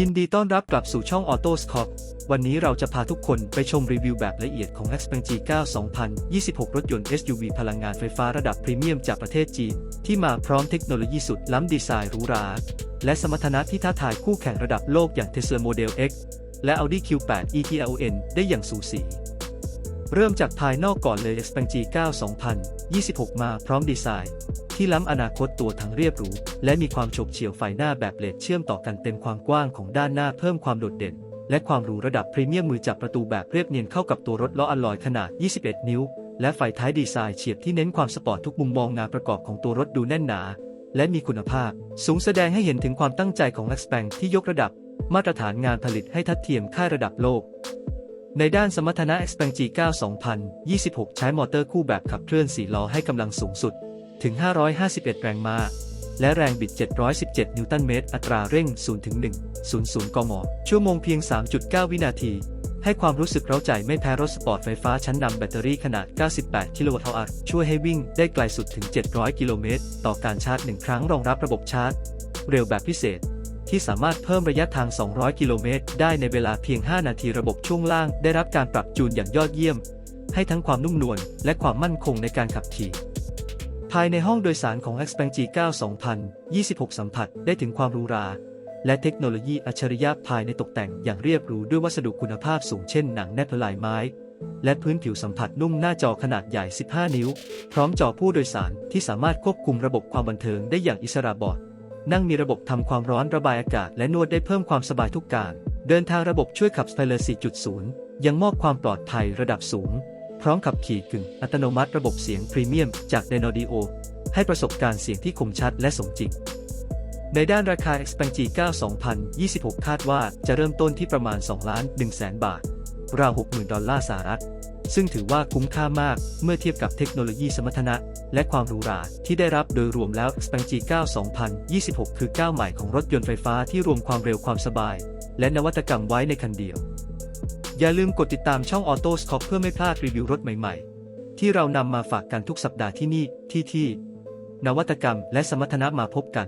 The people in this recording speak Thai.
ยินดีต้อนรับกลับสู่ช่อง Auto Scope วันนี้เราจะพาทุกคนไปชมรีวิวแบบละเอียดของ Xpeng G9 2026 รถยนต์ SUV พลังงานไฟฟ้าระดับพรีเมียมจากประเทศจีน ที่มาพร้อมเทคโนโลยีสุดล้ำดีไซน์หรูหรา และสมรรถนะที่ท้าทายคู่แข่งระดับโลกอย่าง Tesla Model X และ Audi Q8 e-tron ได้อย่างสูสี เริ่มจากภายนอกก่อนเลย Xpeng G9 2026 มาพร้อมดีไซน์ที่ล้ำอนาคตตัวทั้งเรียบหรู และมีความฉบเฉี่ยวไฟหน้าแบบเลดเชื่อมต่อกันเต็มความกว้างของด้านหน้าเพิ่มความโดดเด่น และความหรูระดับพรีเมียมมือจับประตูแบบเรียบเนียนเข้ากับตัวรถล้ออลลอยขนาด 21 นิ้ว และไฟท้ายดีไซน์เฉียบที่เน้นความสปอร์ตทุกมุมมองงานประกอบของตัวรถดูแน่นหนา และมีคุณภาพ สูงแสดงให้เห็นถึงความตั้งใจของ x p a n ที่ยกระดับ มาตรฐานงานผลิตให้ทัดเทียมค่ายระดับโลก ในด้านสมรรถนะ Xpeng G9 2026 ใช้มอเตอร์คู่แบบขับเคลื่อน 4 ล้อให้กำลังสูงสุด ถึง 551 แรงม้า และแรงบิด 717 นิวตันเมตร อัตราเร่ง0ถึง1 00 กม ชั่วโมงเพียง 3.9 วินาที ให้ความรู้สึกเร้าใจไม่แพ้รถสปอร์ตไฟฟ้าชั้นนำแบตเตอรี่ขนาด 98 กิโลวัตต์อช่วยให้วิ่งได้ไกลสุดถึง 700 กิโลเมตร ต่อการชาร์จ 1 ครั้งรองรับระบบชาร์จ เร็วแบบพิเศษ ที่สามารถเพิ่มระยะทาง 200 กิโลเมตร ได้ในเวลาเพียง 5 นาทีระบบช่วงล่าง ได้รับการปรับจูนอย่างยอดเยี่ยม ให้ทั้งความนุ่มนวลและความมั่นคงในการขับขี่ ภายในห้องโดยสารของ Xpeng G9 2026 สัมผัสได้ถึงความหรูหรา และเทคโนโลยีอัจฉริยะภายในตกแต่งอย่างเรียบหรูด้วยวัสดุคุณภาพสูงเช่นหนังแนบละลายไม้และพื้นผิวสัมผัสนุ่มหน้าจอขนาดใหญ่ 15 นิ้ว พร้อมจอผู้โดยสารที่สามารถควบคุมระบบความบันเทิงได้อย่างอิสระบอด นั่งมีระบบทำความร้อนระบายอากาศและนวดได้เพิ่มความสบายทุกการ เดินทางระบบช่วยขับสไ y เลอร์4.0 ยังมอบความปลอดภัยระดับสูง พร้อมขับขี่กึ่งอัตโนมัติระบบเสียงพรีเมียมจาก d y n o d o ให้ประสบการณ์เสียงที่คมชัดและสมจริง ในด้านราคา Xpeng G9 2026 คาดว่าจะเริ่มต้นที่ประมาณ 2 ล้าน1แสนบาท ราว 60,000 ดอลลาร์สหรัฐ ซึ่งถือว่าคุ้มค่ามากเมื่อเทียบกับเทคโนโลยีสมรรถนะ และความหรูหราที่ได้รับโดยรวมแล้ว Xpeng G9 2026 คือก้าวใหม่ของรถยนต์ไฟฟ้าที่รวมความเร็วความสบาย และนวัตกรรมไว้ในคันเดียว อย่าลืมกดติดตามช่อง Auto s c o p เพื่อไม่พลาดรีวิวรถใหม่ๆ ที่เรานำมาฝากกันทุกสัปดาห์ที่นี่ที่ที่ นวัตกรรมและสมรรถนะมาพบกัน